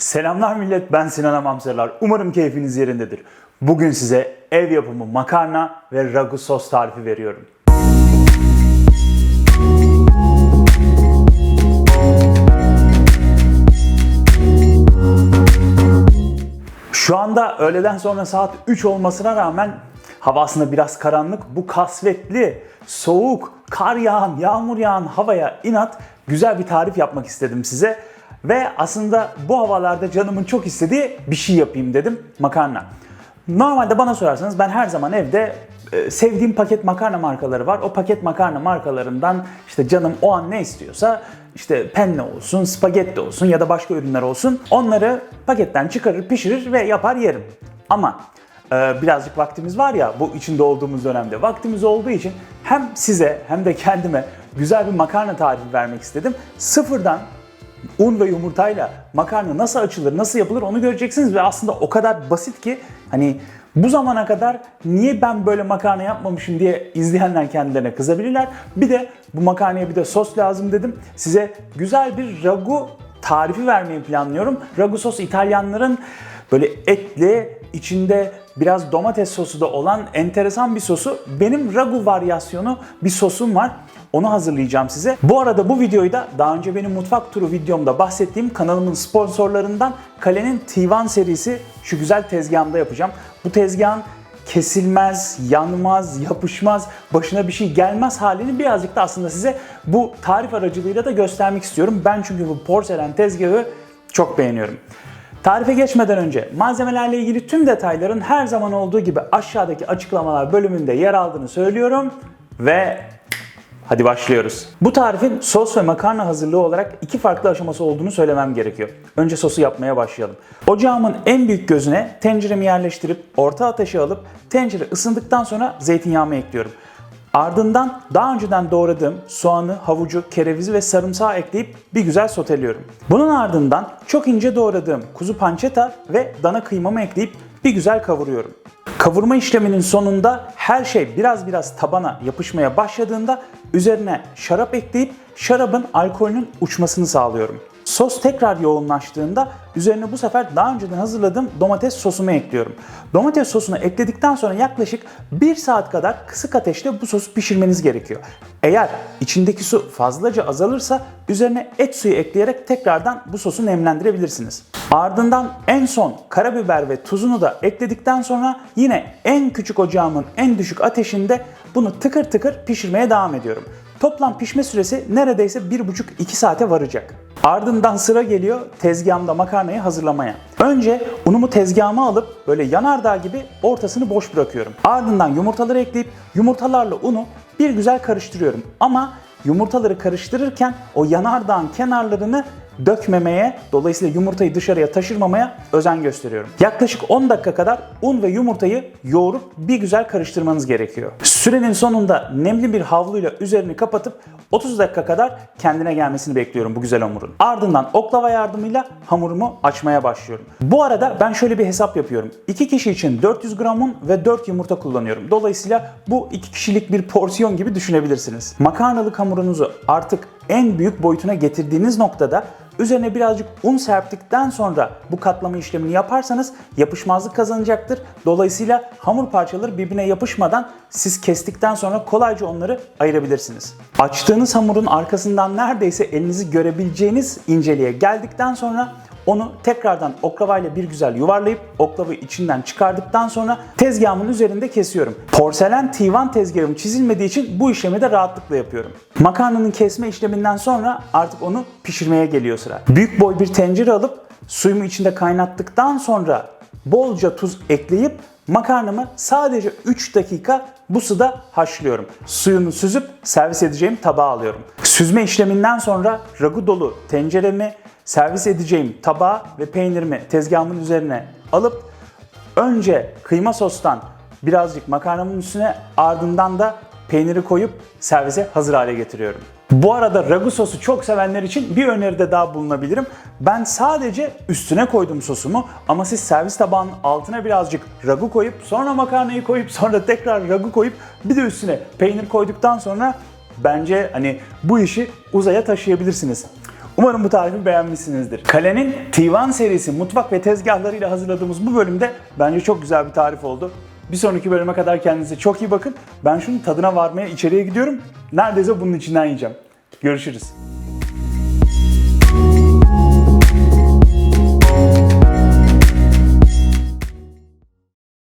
Selamlar millet ben Sinan Amamserler. Umarım keyfiniz yerindedir. Bugün size ev yapımı makarna ve ragu sos tarifi veriyorum. Şu anda öğleden sonra saat 3 olmasına rağmen hava aslında biraz karanlık. Bu kasvetli, soğuk, kar yağan, yağmur yağan havaya inat güzel bir tarif yapmak istedim size. Ve aslında bu havalarda canımın çok istediği bir şey yapayım dedim. Makarna. Normalde bana sorarsanız ben her zaman evde e, sevdiğim paket makarna markaları var. O paket makarna markalarından işte canım o an ne istiyorsa işte penne olsun, spagetti olsun ya da başka ürünler olsun. Onları paketten çıkarır, pişirir ve yapar yerim. Ama e, birazcık vaktimiz var ya bu içinde olduğumuz dönemde. Vaktimiz olduğu için hem size hem de kendime güzel bir makarna tarifi vermek istedim. Sıfırdan un ve yumurtayla makarna nasıl açılır, nasıl yapılır onu göreceksiniz ve aslında o kadar basit ki hani bu zamana kadar niye ben böyle makarna yapmamışım diye izleyenler kendilerine kızabilirler. Bir de bu makarnaya bir de sos lazım dedim. Size güzel bir ragu tarifi vermeyi planlıyorum. Ragu sos İtalyanların böyle etli, içinde biraz domates sosu da olan enteresan bir sosu. Benim ragu varyasyonu bir sosum var. Onu hazırlayacağım size. Bu arada bu videoyu da daha önce benim mutfak turu videomda bahsettiğim kanalımın sponsorlarından Kale'nin Tivan serisi şu güzel tezgahımda yapacağım. Bu tezgahın kesilmez, yanmaz, yapışmaz, başına bir şey gelmez halini birazcık da aslında size bu tarif aracılığıyla da göstermek istiyorum. Ben çünkü bu porselen tezgahı çok beğeniyorum. Tarife geçmeden önce malzemelerle ilgili tüm detayların her zaman olduğu gibi aşağıdaki açıklamalar bölümünde yer aldığını söylüyorum ve Hadi başlıyoruz. Bu tarifin sos ve makarna hazırlığı olarak iki farklı aşaması olduğunu söylemem gerekiyor. Önce sosu yapmaya başlayalım. Ocağımın en büyük gözüne tenceremi yerleştirip orta ateşe alıp tencere ısındıktan sonra zeytinyağımı ekliyorum. Ardından daha önceden doğradığım soğanı, havucu, kerevizi ve sarımsağı ekleyip bir güzel soteliyorum. Bunun ardından çok ince doğradığım kuzu pancetta ve dana kıymamı ekleyip bir güzel kavuruyorum. Kavurma işleminin sonunda her şey biraz biraz tabana yapışmaya başladığında üzerine şarap ekleyip şarabın alkolünün uçmasını sağlıyorum. Sos tekrar yoğunlaştığında üzerine bu sefer daha önceden hazırladığım domates sosumu ekliyorum. Domates sosunu ekledikten sonra yaklaşık 1 saat kadar kısık ateşte bu sosu pişirmeniz gerekiyor. Eğer içindeki su fazlaca azalırsa üzerine et suyu ekleyerek tekrardan bu sosu nemlendirebilirsiniz. Ardından en son karabiber ve tuzunu da ekledikten sonra yine en küçük ocağımın en düşük ateşinde bunu tıkır tıkır pişirmeye devam ediyorum. Toplam pişme süresi neredeyse 1,5-2 saate varacak. Ardından sıra geliyor tezgahımda makarnayı hazırlamaya. Önce unumu tezgahıma alıp böyle yanardağ gibi ortasını boş bırakıyorum. Ardından yumurtaları ekleyip yumurtalarla unu bir güzel karıştırıyorum. Ama yumurtaları karıştırırken o yanardağın kenarlarını dökmemeye, dolayısıyla yumurtayı dışarıya taşırmamaya özen gösteriyorum. Yaklaşık 10 dakika kadar un ve yumurtayı yoğurup bir güzel karıştırmanız gerekiyor. Sürenin sonunda nemli bir havluyla üzerini kapatıp 30 dakika kadar kendine gelmesini bekliyorum bu güzel hamurun. Ardından oklava yardımıyla hamurumu açmaya başlıyorum. Bu arada ben şöyle bir hesap yapıyorum. 2 kişi için 400 gram un ve 4 yumurta kullanıyorum. Dolayısıyla bu 2 kişilik bir porsiyon gibi düşünebilirsiniz. Makarnalık hamurunuzu artık en büyük boyutuna getirdiğiniz noktada üzerine birazcık un serptikten sonra bu katlama işlemini yaparsanız yapışmazlık kazanacaktır. Dolayısıyla hamur parçaları birbirine yapışmadan siz kestikten sonra kolayca onları ayırabilirsiniz. Açtığınız hamurun arkasından neredeyse elinizi görebileceğiniz inceliğe geldikten sonra onu tekrardan oklavayla bir güzel yuvarlayıp oklavayı içinden çıkardıktan sonra tezgahımın üzerinde kesiyorum. Porselen tivan tezgahım çizilmediği için bu işlemi de rahatlıkla yapıyorum. Makarnanın kesme işleminden sonra artık onu pişirmeye geliyor sıra. Büyük boy bir tencere alıp suyumu içinde kaynattıktan sonra bolca tuz ekleyip makarnamı sadece 3 dakika bu suda haşlıyorum. Suyunu süzüp servis edeceğim tabağa alıyorum. Süzme işleminden sonra ragu dolu tenceremi servis edeceğim tabağa ve peynirimi tezgahımın üzerine alıp önce kıyma sostan birazcık makarnamın üstüne ardından da peyniri koyup servise hazır hale getiriyorum. Bu arada ragu sosu çok sevenler için bir öneride daha bulunabilirim. Ben sadece üstüne koydum sosumu ama siz servis tabağının altına birazcık ragu koyup sonra makarnayı koyup sonra tekrar ragu koyup bir de üstüne peynir koyduktan sonra bence hani bu işi uzaya taşıyabilirsiniz. Umarım bu tarifi beğenmişsinizdir. Kalenin Tivan serisi mutfak ve tezgahlarıyla hazırladığımız bu bölümde bence çok güzel bir tarif oldu. Bir sonraki bölüme kadar kendinize çok iyi bakın. Ben şunun tadına varmaya içeriye gidiyorum. Neredeyse bunun içinden yiyeceğim. Görüşürüz.